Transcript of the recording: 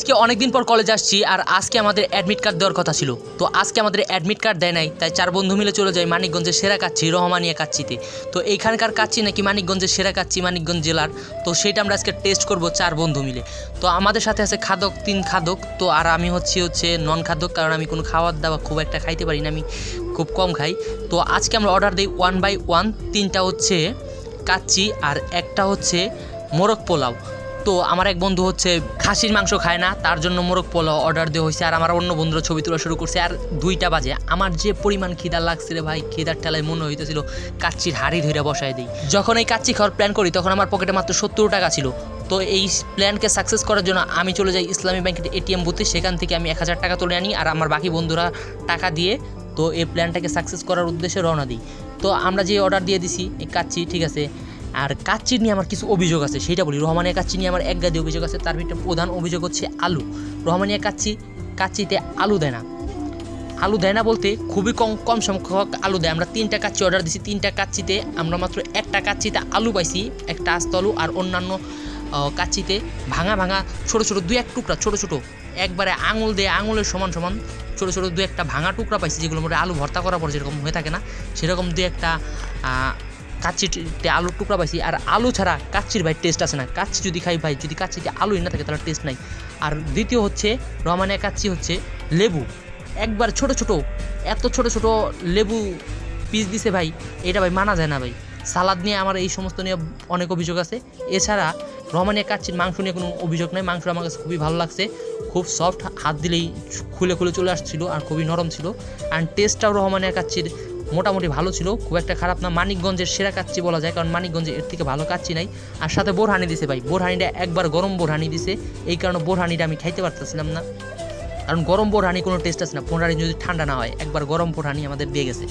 আজকে অনেকদিন পর কলেজ আসছি আর আজকে আমাদের অ্যাডমিট কার্ড দেওয়ার কথা ছিল। তো আজকে আমাদের অ্যাডমিট কার্ড দেয় নাই, তাই চার বন্ধু মিলে চলে যাই মানিকগঞ্জের সেরা কাচ্ছি রহমানিয়া কাচ্ছিতে তো এইখানকার কাচ্ছি নাকি মানিকগঞ্জের সেরা কাচ্ছি মানিকগঞ্জ জেলার। তো সেটা আমরা আজকে টেস্ট করব চার বন্ধু মিলে। তো আমাদের সাথে আছে খাদক, তিন খাদক। তো আর আমি হচ্ছি হচ্ছে নন খাদক, কারণ আমি কোনো খাওয়ার দাওয়া খুব একটা খাইতে পারি না, আমি খুব কম খাই। তো আজকে আমরা অর্ডার দিই ওয়ান বাই ওয়ান তিনটা হচ্ছে কাচ্চি আর একটা হচ্ছে মোরগ পোলাও। তো আমার এক বন্ধু হচ্ছে খাসির মাংস খায় না, তার জন্য মোরগ পোলাও অর্ডার দেওয়া হয়েছে, আর আমার অন্য বন্ধুরা ছবি তোলা শুরু করছে, আর দুইটা বাজে। আমার যে পরিমাণ খিদা লাগছে রে ভাই, খিদার ঠেলায় মনে হইতেছিল কাচ্চির হাড়ি ধরে বসায় দিই। যখন এই কাচ্চি খাওয়ার প্ল্যান করি, তখন আমার পকেটে মাত্র সত্তর টাকা ছিল। তো এই প্ল্যানকে সাকসেস করার জন্য আমি চলে যাই ইসলামী ব্যাংকের এটিএম বুথে সেখান থেকে আমি এক হাজার টাকা তুলে আনি, আর আমার বাকি বন্ধুরা টাকা দিয়ে তো এই প্ল্যানটাকে সাকসেস করার উদ্দেশ্যে রওনা দিই। তো আমরা যে অর্ডার দিয়ে দিছি, এই কাচ্চি, ঠিক আছে আর কাচ্চির নিয়ে আমার কিছু অভিযোগ আছে, সেটা বলি। রহমানিয়া কাচ্চি নিয়ে আমার এক গাদি অভিযোগ আছে, তার ভিতরে প্রধান অভিযোগ হচ্ছে আলু। রহমানিয়া কাচ্চি কাচ্চিতে আলু দেয় না। আলু দেয় না বলতে খুবই কম কম সংখ্যক আলু দেয়। আমরা তিনটা কাচ্চি অর্ডার দিছি, তিনটা কাচ্চিতে আমরা মাত্র একটা কাচ্চিতে আলু পাইছি, একটা আস্ত আলু আর অন্যান্য কাচ্চিতে ভাঙা ভাঙা ছোট ছোট দুই এক টুকরা, ছোট ছোট। একবারে আঙুল দিয়ে আঙুলের সমান সমান ছোট ছোট দু একটা ভাঙা টুকরা পাইছি যেগুলো মধ্যে আলু ভর্তা করার পর যেরকম হয়ে থাকে না, সেরকম দু একটা কাচ্চিতে আলুর টুকরা পাইছি, আর আলু ছাড়া কাচ্চির ভাই টেস্ট আছে না। কাচ্চি যদি খাই ভাই, যদি কাচ্চিতে আলুই না থাকে, তাহলে টেস্ট নাই। আর দ্বিতীয় হচ্ছে রহমানিয়া কাচ্চি হচ্ছে লেবু। একবার ছোট ছোট, এত ছোট ছোট লেবু পিস দিছে ভাই, এটা ভাই মানা যায় না ভাই। সালাদ নিয়ে আমার এই সমস্ত নিয়ে অনেক অভিযোগ আছে। এছাড়া রহমানিয়া কাচ্চির মাংস নিয়ে কোনো অভিযোগ নেই। মাংস আমার কাছে খুবই ভালো লাগছে। খুব সফট হাত দিলেই খুলে খুলে চলে আসছিল আর খুবই নরম ছিল। আর টেস্টটাও রহমানিয়া কাচ্চির মোটামুটি ভালো ছিল, খুব একটা খারাপ না। মানিকগঞ্জের সেরা কাচ্চি বলা যায়, কারণ মানিকগঞ্জে এর থেকে ভালো কাচ্চি নাই। আর সাথে বোরহানি দিছে ভাই। বোরহানিটা একবার গরম বোরহানি দিছে, এই কারণে বোরহানিটা আমি খাইতে পারতেছিলাম না। কারণ গরম বোরহানি কোনো টেস্ট আছে না। পোড়ানি যদি ঠান্ডা না হয়, একবার গরম পোড়ানি আমাদের দিয়ে গেছে।